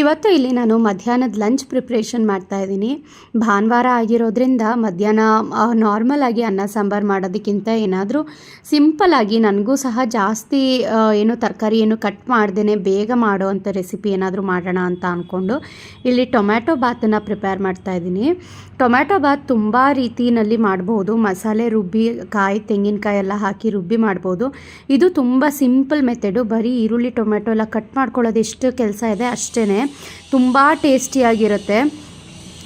ಇವತ್ತು ಇಲ್ಲಿ ನಾನು ಮಧ್ಯಾಹ್ನದ ಲಂಚ್ ಪ್ರಿಪ್ರೇಷನ್ ಮಾಡ್ತಾ ಇದ್ದೀನಿ. ಭಾನುವಾರ ಆಗಿರೋದ್ರಿಂದ ಮಧ್ಯಾಹ್ನ ನಾರ್ಮಲ್ ಆಗಿ ಅನ್ನ, ಸಾಂಬಾರು ಮಾಡೋದಕ್ಕಿಂತ ಏನಾದರೂ ಆಗಿ ನನಗೂ ಸಹ ಜಾಸ್ತಿ ಏನು ತರಕಾರಿ ಏನು ಕಟ್ ಮಾಡ್ದೇ ಬೇಗ ಮಾಡೋ ಅಂಥ ರೆಸಿಪಿ ಏನಾದರೂ ಮಾಡೋಣ ಅಂತ ಅಂದ್ಕೊಂಡು ಇಲ್ಲಿ ಟೊಮ್ಯಾಟೊ ಬಾತನ್ನು ಪ್ರಿಪೇರ್ ಮಾಡ್ತಾ ಇದ್ದೀನಿ. ಟೊಮ್ಯಾಟೊ ಬಾತ್ ತುಂಬ ರೀತಿಯಲ್ಲಿ ಮಾಡ್ಬೋದು. ಮಸಾಲೆ ರುಬ್ಬಿ, ಕಾಯಿ, ತೆಂಗಿನಕಾಯಿ ಎಲ್ಲ ಹಾಕಿ ರುಬ್ಬಿ ಮಾಡ್ಬೋದು. ಇದು ತುಂಬ ಸಿಂಪಲ್ ಮೆಥಡು ಬರೀ ಈರುಳ್ಳಿ ಟೊಮೆಟೊ ಎಲ್ಲ ಕಟ್ ಮಾಡ್ಕೊಳ್ಳೋದು ಎಷ್ಟು ಕೆಲಸ ಇದೆ ಅಷ್ಟೇ ತುಂಬ ಟೇಸ್ಟಿಯಾಗಿರುತ್ತೆ.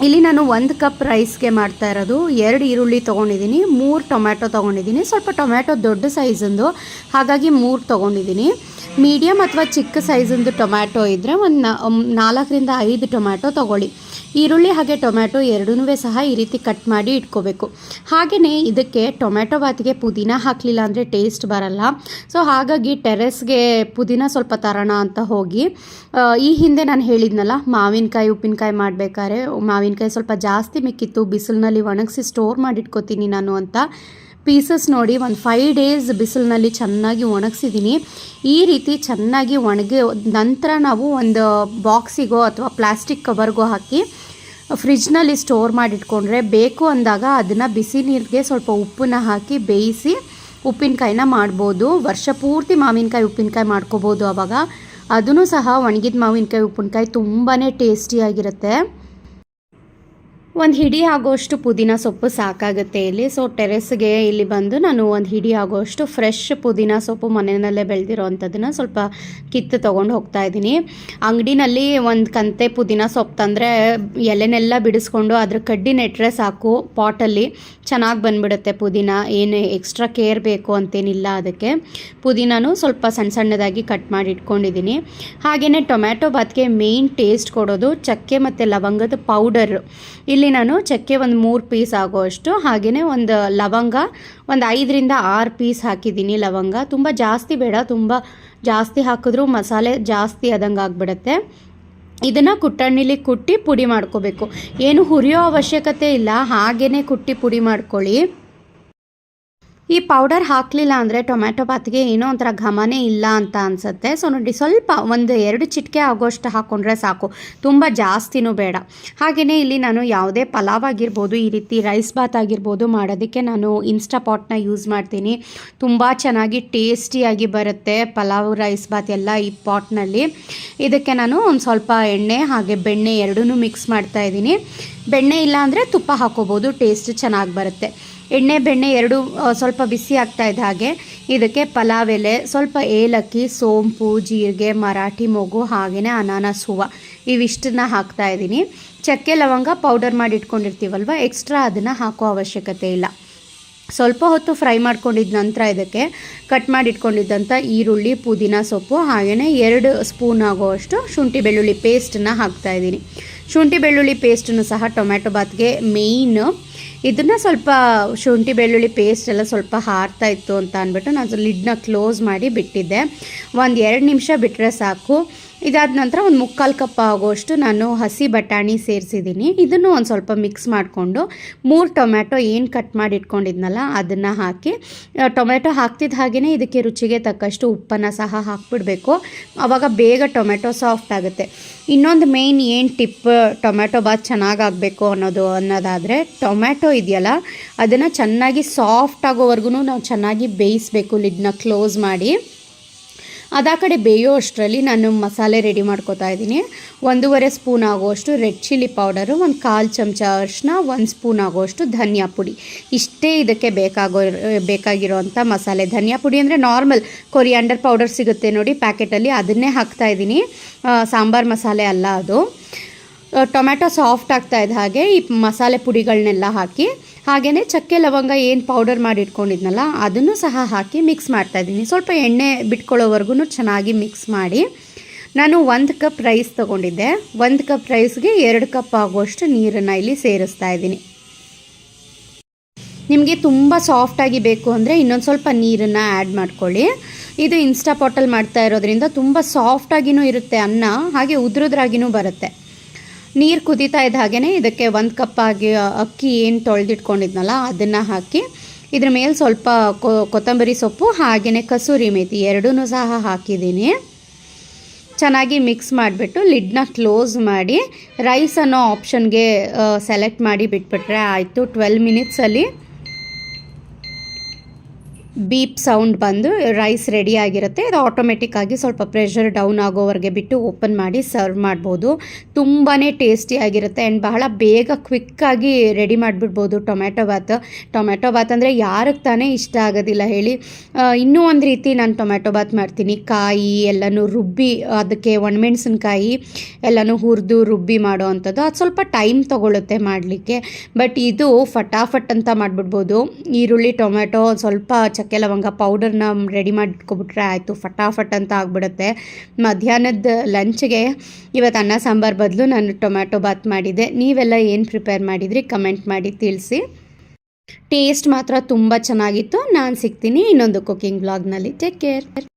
ಇಲ್ಲಿ ನಾನು ಒಂದು ಕಪ್ ರೈಸ್ಗೆ ಮಾಡ್ತಾ ಇರೋದು. ಎರಡು ಈರುಳ್ಳಿ ತೊಗೊಂಡಿದ್ದೀನಿ, ಮೂರು ಟೊಮ್ಯಾಟೊ ತೊಗೊಂಡಿದ್ದೀನಿ. ಸ್ವಲ್ಪ ಟೊಮ್ಯಾಟೊ ದೊಡ್ಡ ಸೈಜಂದು ಹಾಗಾಗಿ ಮೂರು ತೊಗೊಂಡಿದ್ದೀನಿ. ಮೀಡಿಯಮ್ ಅಥವಾ ಚಿಕ್ಕ ಸೈಜಂದು ಟೊಮ್ಯಾಟೊ ಇದ್ದರೆ ಒಂದು ನಾಲ್ಕರಿಂದ ಐದು ಟೊಮ್ಯಾಟೊ ತೊಗೊಳ್ಳಿ. ಈರುಳ್ಳಿ ಹಾಗೆ ಟೊಮ್ಯಾಟೊ ಎರಡೂ ಸಹ ಈ ರೀತಿ ಕಟ್ ಮಾಡಿ ಇಟ್ಕೋಬೇಕು. ಹಾಗೆಯೇ ಇದಕ್ಕೆ ಟೊಮ್ಯಾಟೊ ಬಾತಿಗೆ ಪುದೀನ ಹಾಕಲಿಲ್ಲ ಅಂದರೆ ಟೇಸ್ಟ್ ಬರಲ್ಲ. ಸೊ ಹಾಗಾಗಿ ಟೆರೆಸ್ಗೆ ಪುದೀನ ಸ್ವಲ್ಪ ತರೋಣ ಅಂತ ಹೋಗಿ ಈ ಹಿಂದೆ ನಾನು ಹೇಳಿದ್ನಲ್ಲ, ಮಾವಿನಕಾಯಿ, ಉಪ್ಪಿನಕಾಯಿ ಮಾಡಬೇಕಾದ್ರೆ, ಮಾವಿನಕಾಯಿ ಸ್ವಲ್ಪ ಜಾಸ್ತಿ ಮಿಕ್ಕಿತ್ತು, ಬಿಸಿಲಿನಲ್ಲಿ ಒಣಗಿಸಿ ಸ್ಟೋರ್ ಮಾಡಿಟ್ಕೋತೀನಿ ನಾನು ಅಂತ. ಪೀಸಸ್ ನೋಡಿ ಒಂದು ಫೈವ್ ಡೇಸ್ ಬಿಸಿಲಿನಲ್ಲಿ ಚೆನ್ನಾಗಿ ಒಣಗಿಸಿದ್ದೀನಿ ಈ ರೀತಿ ಚೆನ್ನಾಗಿ ಒಣಗಿ, ನಂತರ ನಾವು ಒಂದು ಬಾಕ್ಸಿಗೋ ಅಥವಾ ಪ್ಲಾಸ್ಟಿಕ್ ಕವರ್ಗೋ ಹಾಕಿ ಫ್ರಿಜ್ನಲ್ಲಿ ಸ್ಟೋರ್ ಮಾಡಿಟ್ಕೊಂಡ್ರೆ ಬೇಕು ಅಂದಾಗ ಅದನ್ನು ಬಿಸಿ ನೀರಿಗೆ ಸ್ವಲ್ಪ ಉಪ್ಪನ್ನ ಹಾಕಿ ಬೇಯಿಸಿ ಉಪ್ಪಿನಕಾಯಿನ ಮಾಡ್ಬೋದು. ವರ್ಷ ಪೂರ್ತಿ ಮಾವಿನಕಾಯಿ ಉಪ್ಪಿನಕಾಯಿ ಮಾಡ್ಕೋಬೋದು ಆವಾಗ ಅದನ್ನು ಸಹ ಒಣಗಿದ ಮಾವಿನಕಾಯಿ ಉಪ್ಪಿನಕಾಯಿ ತುಂಬಾ ಟೇಸ್ಟಿಯಾಗಿರುತ್ತೆ ಒಂದು ಹಿಡಿ ಆಗೋಷ್ಟು ಪುದೀನ ಸೊಪ್ಪು ಸಾಕಾಗುತ್ತೆ ಇಲ್ಲಿ. ಸೊ ಟೆರೆಸ್ಗೆ ಇಲ್ಲಿ ಬಂದು ನಾನು ಒಂದು ಹಿಡಿ ಆಗೋಷ್ಟು ಫ್ರೆಶ್ ಪುದೀನ ಸೊಪ್ಪು ಮನೆಯಲ್ಲೇ ಬೆಳೆದಿರೋ ಅಂಥದ್ದನ್ನ ಸ್ವಲ್ಪ ಕಿತ್ತು ತೊಗೊಂಡು ಹೋಗ್ತಾ ಇದ್ದೀನಿ. ಅಂಗಡಿನಲ್ಲಿ ಒಂದು ಕಂತೆ ಪುದೀನ ಸೊಪ್ಪು ತಂದರೆ ಎಲೆನೆಲ್ಲ ಬಿಡಿಸ್ಕೊಂಡು ಅದ್ರ ಕಡ್ಡಿ ನೆಟ್ಟರೆ ಸಾಕು ಪಾಟಲ್ಲಿ. ಚೆನ್ನಾಗಿ ಬಂದುಬಿಡುತ್ತೆ ಪುದೀನ. ಏನು ಎಕ್ಸ್ಟ್ರಾ ಕೇರ್ ಬೇಕು ಅಂತೇನಿಲ್ಲ ಅದಕ್ಕೆ. ಪುದೀನೂ ಸ್ವಲ್ಪ ಸಣ್ಣ ಸಣ್ಣದಾಗಿ ಕಟ್ ಮಾಡಿ ಇಟ್ಕೊಂಡಿದ್ದೀನಿ. ಹಾಗೆಯೇ ಟೊಮ್ಯಾಟೊ ಬಾತ್ಗೆ ಮೇಯ್ನ್ ಟೇಸ್ಟ್ ಕೊಡೋದು ಚಕ್ಕೆ ಮತ್ತು ಲವಂಗದ ಪೌಡರ್ ಇಲ್ಲಿ ನಾನು ಚಕ್ಕೆ ಒಂದು ಮೂರು ಪೀಸ್ ಆಗೋಷ್ಟು ಹಾಗೆಯೇ ಒಂದು ಲವಂಗ, ಒಂದು ಐದರಿಂದ ಆರು ಪೀಸ್ ಹಾಕಿದ್ದೀನಿ ಲವಂಗ. ತುಂಬ ಜಾಸ್ತಿ ಬೇಡ, ತುಂಬ ಜಾಸ್ತಿ ಹಾಕಿದ್ರೂ ಮಸಾಲೆ ಜಾಸ್ತಿ ಆದಂಗೆ ಆಗಿಬಿಡುತ್ತೆ. ಇದನ್ನು ಕುಟ್ಟಣ್ಣಿಲಿ ಕುಟ್ಟಿ ಪುಡಿ ಮಾಡ್ಕೋಬೇಕು. ಏನು ಹುರಿಯೋ ಅವಶ್ಯಕತೆ ಇಲ್ಲ ಹಾಗೇ ಕುಟ್ಟಿ ಪುಡಿ ಮಾಡ್ಕೊಳ್ಳಿ. ಈ ಪೌಡರ್ ಹಾಕಲಿಲ್ಲ ಅಂದರೆ ಟೊಮ್ಯಾಟೊ ಬಾತ್ಗೆ ಏನೋ ಒಂಥರ ಘಮನೇ ಇಲ್ಲ ಅಂತ ಅನಿಸುತ್ತೆ. ಸೊ ನೋಡಿ, ಸ್ವಲ್ಪ ಒಂದು ಎರಡು ಚಿಟಿಕೆ ಆಗೋಷ್ಟು ಹಾಕ್ಕೊಂಡ್ರೆ ಸಾಕು. ತುಂಬ ಜಾಸ್ತಿನೂ ಬೇಡ. ಹಾಗೆಯೇ ಇಲ್ಲಿ ನಾನು ಯಾವುದೇ ಪಲಾವ್ ಆಗಿರ್ಬೋದು, ಈ ರೀತಿ ರೈಸ್ ಬಾತ್ ಆಗಿರ್ಬೋದು ಮಾಡೋದಕ್ಕೆ ನಾನು ಇನ್ಸ್ಟಾ ಪಾಟ್ನ ಯೂಸ್ ಮಾಡ್ತೀನಿ. ತುಂಬ ಚೆನ್ನಾಗಿ ಟೇಸ್ಟಿಯಾಗಿ ಬರುತ್ತೆ ಪಲಾವ್ ರೈಸ್ ಬಾತ್ ಎಲ್ಲ ಈ ಪಾಟ್ನಲ್ಲಿ ಇದಕ್ಕೆ ನಾನು ಒಂದು ಸ್ವಲ್ಪ ಎಣ್ಣೆ ಹಾಗೆ ಬೆಣ್ಣೆ ಎರಡೂ ಮಿಕ್ಸ್ ಮಾಡ್ತಾ ಇದ್ದೀನಿ. ಬೆಣ್ಣೆ ಇಲ್ಲ ಅಂದರೆ ತುಪ್ಪ ಹಾಕೋಬೋದು ಟೇಸ್ಟ್ ಚೆನ್ನಾಗಿ ಬರುತ್ತೆ. ಎಣ್ಣೆ, ಬೆಣ್ಣೆ ಎರಡು ಸ್ವಲ್ಪ ಬಿಸಿ ಆಗ್ತಾ ಇದ್ದ ಹಾಗೆ ಇದಕ್ಕೆ ಪಲಾವ್ ಎಲೆ, ಸ್ವಲ್ಪ ಏಲಕ್ಕಿ, ಸೋಂಪು, ಜೀರಿಗೆ, ಮರಾಠಿ, ಮೊಗು ಹಾಗೆಯೇ ಅನಾನಸ್, ಹೂವು ಇವಿಷ್ಟನ್ನ ಹಾಕ್ತಾ ಇದ್ದೀನಿ. ಚಕ್ಕೆ, ಲವಂಗ ಪೌಡರ್ ಮಾಡಿ ಇಟ್ಕೊಂಡಿರ್ತೀವಲ್ವ? ಎಕ್ಸ್ಟ್ರಾ ಅದನ್ನು ಹಾಕೋ ಅವಶ್ಯಕತೆ ಇಲ್ಲ. ಸ್ವಲ್ಪ ಹೊತ್ತು ಫ್ರೈ ಮಾಡ್ಕೊಂಡಿದ್ದ ನಂತರ ಇದಕ್ಕೆ ಕಟ್ ಮಾಡಿ ಇಟ್ಕೊಂಡಿದ್ದಂಥ ಈರುಳ್ಳಿ, ಪುದೀನ ಸೊಪ್ಪು, ಹಾಗೆಯೇ ಎರಡು ಸ್ಪೂನ್ ಆಗುವಷ್ಟು ಶುಂಠಿ ಬೆಳ್ಳುಳ್ಳಿ ಪೇಸ್ಟನ್ನು ಹಾಕ್ತಾ ಇದ್ದೀನಿ. ಶುಂಠಿ ಬೆಳ್ಳುಳ್ಳಿ ಪೇಸ್ಟನ್ನು ಸಹ ಟೊಮ್ಯಾಟೊ ಬಾತ್ಗೆ ಮೇಯ್ನ್ ಇದನ್ನು ಸ್ವಲ್ಪ ಶುಂಠಿ ಬೆಳ್ಳುಳ್ಳಿ ಪೇಸ್ಟ್ ಎಲ್ಲ ಸ್ವಲ್ಪ ಹಾರ್ತಾ ಇತ್ತು ಅಂತ ಅಂದ್ಬಿಟ್ಟು ನಾನು ಲಿಡ್ನ ಕ್ಲೋಸ್ ಮಾಡಿ ಬಿಟ್ಟಿದ್ದೆ. ಒಂದು ಎರಡು ನಿಮಿಷ ಬಿಟ್ಟರೆ ಸಾಕು. ಇದಾದ ನಂತರ ಒಂದು ಮುಕ್ಕಾಲು ಕಪ್ ಆಗೋಷ್ಟು ನಾನು ಹಸಿ ಬಟಾಣಿ ಸೇರಿಸಿದ್ದೀನಿ. ಇದನ್ನು ಒಂದು ಸ್ವಲ್ಪ ಮಿಕ್ಸ್ ಮಾಡಿಕೊಂಡು ಮೂರು ಟೊಮ್ಯಾಟೊ ಏನು ಕಟ್ ಮಾಡಿ ಇಟ್ಕೊಂಡಿದ್ನಲ್ಲ, ಅದನ್ನು ಹಾಕಿ ಟೊಮ್ಯಾಟೊ ಹಾಕ್ತಿದ್ದ ಹಾಗೆಯೇ ಇದಕ್ಕೆ ರುಚಿಗೆ ತಕ್ಕಷ್ಟು ಉಪ್ಪನ್ನು ಸಹ ಹಾಕ್ಬಿಡಬೇಕು. ಆವಾಗ ಬೇಗ ಟೊಮೆಟೊ ಸಾಫ್ಟ್ ಆಗುತ್ತೆ. ಇನ್ನೊಂದು ಮೇಯ್ನ್ ಏನು ಟಿಪ್ ಟೊಮೆಟೊ ಬಾತ್ ಚೆನ್ನಾಗಿ ಆಗಬೇಕು ಅನ್ನೋದು ಅನ್ನೋದಾದರೆ, ಟೊಮ್ಯಾಟೊ ಇದೆಯಲ್ಲ, ಅದನ್ನು ಚೆನ್ನಾಗಿ ಸಾಫ್ಟ್ ಆಗೋವರೆಗೂ ನಾವು ಚೆನ್ನಾಗಿ ಬೇಯಿಸಬೇಕು ಲಿಡ್ನ ಕ್ಲೋಸ್ ಮಾಡಿ. ಅದಾ ಕಡೆ ಬೇಯೋ ಅಷ್ಟರಲ್ಲಿ ನಾನು ಮಸಾಲೆ ರೆಡಿ ಮಾಡ್ಕೋತಾ ಇದ್ದೀನಿ. ಒಂದೂವರೆ ಸ್ಪೂನ್ ಆಗೋಷ್ಟು ರೆಡ್ ಚಿಲ್ಲಿ ಪೌಡರು ಒಂದು ಕಾಲು ಚಮಚ ಅರಿಶಿನ ಒಂದು ಸ್ಪೂನ್ ಆಗೋಷ್ಟು ಧನಿಯಾ ಪುಡಿ. ಇಷ್ಟೇ ಇದಕ್ಕೆ ಬೇಕಾಗೋ ಬೇಕಾಗಿರೋವಂಥ ಮಸಾಲೆ. ಧನಿಯಾ ಪುಡಿ ಅಂದರೆ ನಾರ್ಮಲ್ ಕೊರಿಯಾಂಡರ್ ಪೌಡರ್ ಸಿಗುತ್ತೆ ನೋಡಿ ಪ್ಯಾಕೆಟಲ್ಲಿ ಅದನ್ನೇ ಹಾಕ್ತಾ ಇದ್ದೀನಿ. ಸಾಂಬಾರು ಮಸಾಲೆ ಅಲ್ಲ ಅದು. ಆ, ಟೊಮ್ಯಾಟೊ ಸಾಫ್ಟ್ ಆಗ್ತಾ ಇದ್ದ ಹಾಗೆ ಈ ಮಸಾಲೆ ಪುಡಿಗಳನ್ನೆಲ್ಲ ಹಾಕಿ ಹಾಗೆಯೇ ಚಕ್ಕೆ, ಲವಂಗ ಏನು ಪೌಡರ್ ಮಾಡಿ ಇಟ್ಕೊಂಡಿದ್ನಲ್ಲ, ಅದನ್ನು ಸಹ ಹಾಕಿ ಮಿಕ್ಸ್ ಮಾಡ್ತಾ ಇದ್ದೀನಿ. ಸ್ವಲ್ಪ ಎಣ್ಣೆ ಬಿಟ್ಕೊಳ್ಳೋವರೆಗೂ ಚೆನ್ನಾಗಿ ಮಿಕ್ಸ್ ಮಾಡಿ. ನಾನು ಒಂದು ಕಪ್ ರೈಸ್ ತೊಗೊಂಡಿದ್ದೆ. ಒಂದು ಕಪ್ ರೈಸ್ಗೆ ಎರಡು ಕಪ್ ಆಗುವಷ್ಟು ನೀರನ್ನು ಇಲ್ಲಿ ಸೇರಿಸ್ತಾ ಇದ್ದೀನಿ. ನಿಮಗೆ ತುಂಬ ಸಾಫ್ಟಾಗಿ ಬೇಕು ಅಂದರೆ ಇನ್ನೊಂದು ಸ್ವಲ್ಪ ನೀರನ್ನು ಆ್ಯಡ್ ಮಾಡ್ಕೊಳ್ಳಿ. ಇದು ಇನ್ಸ್ಟಾ ಪಾಟಲ್ಲಿ ಮಾಡ್ತಾ ಇರೋದ್ರಿಂದ ತುಂಬ ಸಾಫ್ಟಾಗಿಯೂ ಇರುತ್ತೆ ಅನ್ನ, ಹಾಗೆ ಉದ್ರುದ್ರಾಗಿನೂ ಬರುತ್ತೆ. ನೀರು ಕುದೀತಾ ಇದ್ದ ಹಾಗೇ ಇದಕ್ಕೆ ಒಂದು ಕಪ್ ಆಗಿ ಅಕ್ಕಿ ಏನು ತೊಳೆದಿಟ್ಕೊಂಡಿದ್ನಲ್ಲ, ಅದನ್ನು ಹಾಕಿ ಇದ್ರ ಮೇಲೆ ಸ್ವಲ್ಪ ಕೊತ್ತಂಬರಿ ಸೊಪ್ಪು ಹಾಗೆಯೇ ಕಸೂರಿ ಮೇತಿ ಎರಡೂ ಸಹ ಹಾಕಿದ್ದೀನಿ. ಚೆನ್ನಾಗಿ ಮಿಕ್ಸ್ ಮಾಡಿಬಿಟ್ಟು ಲಿಡ್ನ ಕ್ಲೋಸ್ ಮಾಡಿ ರೈಸ್ ಅನ್ನೋ ಆಪ್ಷನ್ಗೆ ಸೆಲೆಕ್ಟ್ ಮಾಡಿ ಬಿಟ್ಬಿಟ್ರೆ ಆಯಿತು. ಟ್ವೆಲ್ ಮಿನಿಟ್ಸಲ್ಲಿ ಬೀಪ್ ಸೌಂಡ್ ಬಂದು ರೈಸ್ ರೆಡಿ ಆಗಿರುತ್ತೆ. ಅದು ಆಟೋಮೆಟಿಕ್ ಆಗಿ ಸ್ವಲ್ಪ ಪ್ರೆಷರ್ ಡೌನ್ ಆಗೋವರೆಗೆ ಬಿಟ್ಟು ಓಪನ್ ಮಾಡಿ ಸರ್ವ್ ಮಾಡ್ಬೋದು. ತುಂಬಾ ಟೇಸ್ಟಿಯಾಗಿರುತ್ತೆ ಆ್ಯಂಡ್ ಬಹಳ ಬೇಗ ಕ್ವಿಕ್ಕಾಗಿ ರೆಡಿ ಮಾಡಿಬಿಡ್ಬೋದು ಟೊಮ್ಯಾಟೊ ಬಾತ್ ಟೊಮ್ಯಾಟೊ ಬಾತ್ ಅಂದರೆ ಯಾರಿಗೆ ತಾನೇ ಇಷ್ಟ ಆಗೋದಿಲ್ಲ ಹೇಳಿ. ಇನ್ನೂ ಒಂದು ರೀತಿ ನಾನು ಟೊಮ್ಯಾಟೊ ಬಾತ್ ಮಾಡ್ತೀನಿ. ಕಾಯಿ, ಎಲ್ಲನೂ ರುಬ್ಬಿ, ಅದಕ್ಕೆ ಒಣಮೆಣಸಿನ್ಕಾಯಿ, ಎಲ್ಲನೂ ಹುರಿದು ರುಬ್ಬಿ ಮಾಡೋ ಅಂಥದ್ದು. ಅದು ಸ್ವಲ್ಪ ಟೈಮ್ ತೊಗೊಳುತ್ತೆ ಮಾಡಲಿಕ್ಕೆ. ಬಟ್ ಇದು ಫಟಾಫಟ್ ಅಂತ ಮಾಡಿಬಿಡ್ಬೋದು. ಈರುಳ್ಳಿ ಟೊಮೆಟೊ ಸ್ವಲ್ಪ ಚಕ್ಕೆ ಲವಂಗ ಪೌಡರ್ನ ರೆಡಿ ಮಾಡ್ಕೊಬಿಟ್ರೆ ಆಯಿತು, ಫಟಾಫಟ್ ಅಂತ ಆಗ್ಬಿಡುತ್ತೆ. ಮಧ್ಯಾಹ್ನದ ಲಂಚ್ಗೆ ಇವತ್ತು ಅನ್ನ, ಸಾಂಬಾರು ಬದಲು ನಾನು ಟೊಮ್ಯಾಟೊ ಬಾತ್ ಮಾಡಿದ್ದೆ. ನೀವೆಲ್ಲ ಏನು ಪ್ರಿಪೇರ್ ಮಾಡಿದ್ರಿ? ಕಮೆಂಟ್ ಮಾಡಿ ತಿಳಿಸಿ. ಟೇಸ್ಟ್ ಮಾತ್ರ ತುಂಬ ಚೆನ್ನಾಗಿತ್ತು. ನಾನು ಸಿಗ್ತೀನಿ ಇನ್ನೊಂದು ಕುಕಿಂಗ್ ಬ್ಲಾಗ್ನಲ್ಲಿ ಟೇಕ್ ಕೇರ್